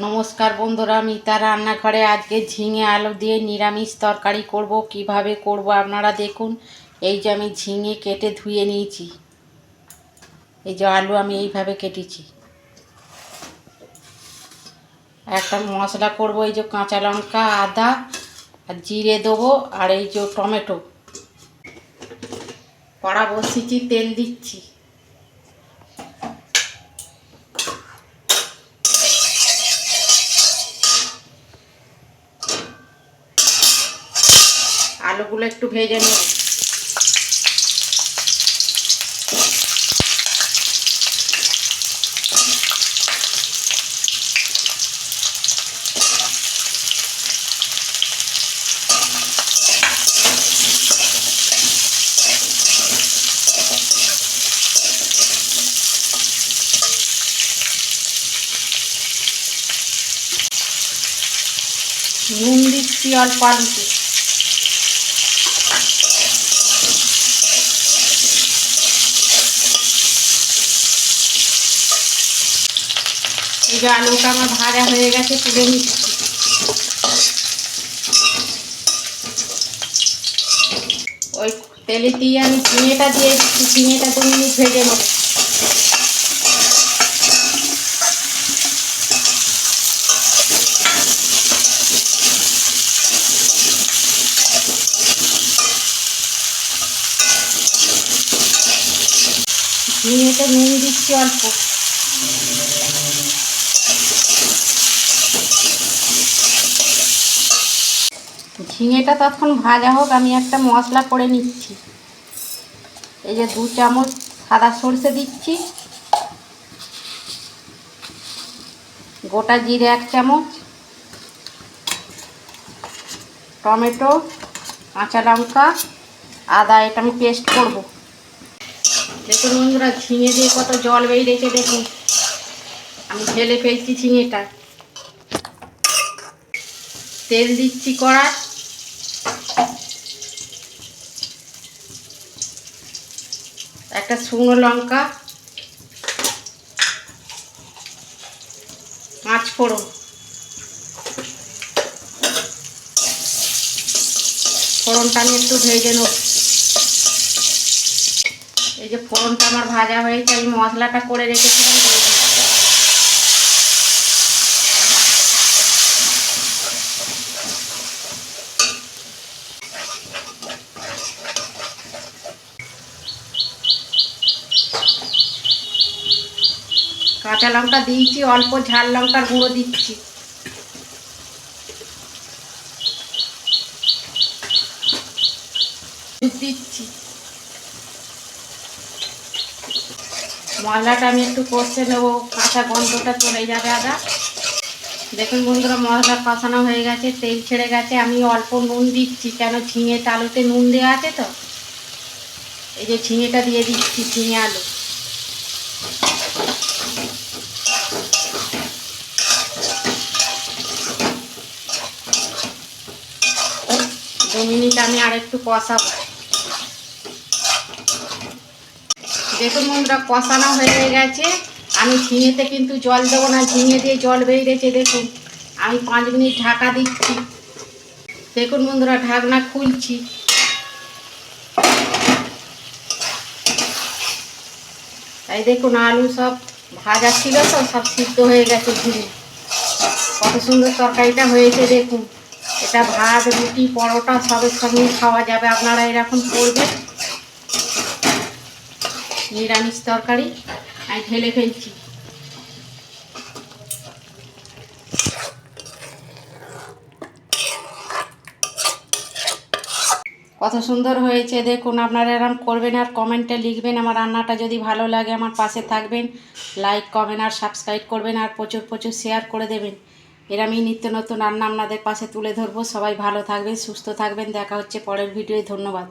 নমস্কার বন্ধুরা মিতা রান্নাঘরে আজকে ঝিঙে আলু দিয়ে নিরামিষ তরকারি করব। কীভাবে করব আপনারা দেখুন। এই যে আমি ঝিঙে কেটে ধুয়ে নিয়েছি। এই যে আলু আমি এইভাবে কেটেছি। একটা মশলা করব, এই যে কাঁচা লঙ্কা, আদা, আর জিরে দেবো, আর এই যে টমেটো। কড়া বসিয়েছি, তেল দিচ্ছি। আলুগুলো একটু ভেজে নেব। নুন দিচ্ছি অল্প আলুতে। এই যে আলুটা আমার ভাজা হয়ে গেছে, তুলে নিচ্ছি। ওই তেলে দিয়ে আমি ঝিঙেটা দিয়ে দিচ্ছি ঝিঙেটা ভেজে নেব। ঝিঙেতে নুন দিচ্ছি অল্প। ঝিঙেটা তখন ভাজা হোক, আমি একটা মশলা করে নিচ্ছি। এই যে দু চামচ সাদা সর্ষে দিচ্ছি। গোটা জিরে এক চামচ। টমেটো, কাঁচা লঙ্কা, আদা, এটা আমি পেস্ট করব। দেখুন বন্ধুরা, ঝিঙে দিয়ে কত জল বেরিয়েছে, দেখুন। আমি ঢেলে ফেলছি ঝিঙেটা। তেল দিচ্ছি কড়ায় একটা শুকনো লঙ্কা পাঁচ ফোড়ন, ফোড়নটা আমি একটু ভেজে নেব। এই যে ফোড়নটা আমার ভাজা হয়েছে, আমি মশলাটা করে রেখেছিলাম দিয়ে দিচ্ছি। কাঁচা লঙ্কা দিয়েছি, অল্প ঝাল লঙ্কার গুঁড়ো দিচ্ছি। দিচ্ছি। মশলাটা আমি একটু কষতে নেব, কাঁচা গন্ধটা চলে যাবে আদা। দেখুন বন্ধুরা মশলা কষানো হয়ে গেছে, তেল ছেড়ে গেছে, আমি অল্প নুন দিচ্ছি, কেন ঝিঙে আলুতে নুন দেওয়া আছে তো? এই যে ঝিঙেটা দিয়ে দিচ্ছি, ঝিঙে আলু। দু মিনিট আমি আর একটু কষাবো। দেখুন বন্ধুরা, কষানো হয়ে গেছে। আমি ঝিঙেতে কিন্তু জল দেবো না, ঝিঙে দিয়ে জল বেরিয়েছে দেখুন। আমি পাঁচ মিনিট ঢাকা দিচ্ছি। দেখুন বন্ধুরা, ঢাকনা খুলছি। তাই দেখুন, আলু সব ভাজা ছিল তো, সব সিদ্ধ হয়ে গেছে ঝিঙে। কত সুন্দর তরকারিটা হয়েছে, দেখুন। এটা ভাত, রুটি, পরোটা সবের সঙ্গে খাওয়া যাবে। আপনারা এরকম করবেন। নিরামিষ তরকারি। আমি ঢেলে ফেলছি। কত সুন্দর হয়েছে। দেখুন, আপনারা এরকম করবেন আর কমেন্টে লিখবেন। আমার রান্নাটা যদি ভালো লাগে, আমার পাশে থাকবেন। লাইক, কমেন্ট আর সাবস্ক্রাইব করবেন আর প্রচুর প্রচুর শেয়ার করে দেবেন। এরমই নিত্য নতুন রান্না আপনাদের পাশে তুলে ধরবো। সবাই ভালো থাকবেন, সুস্থ থাকবেন। দেখা হচ্ছে পরের ভিডিওয়। ধন্যবাদ।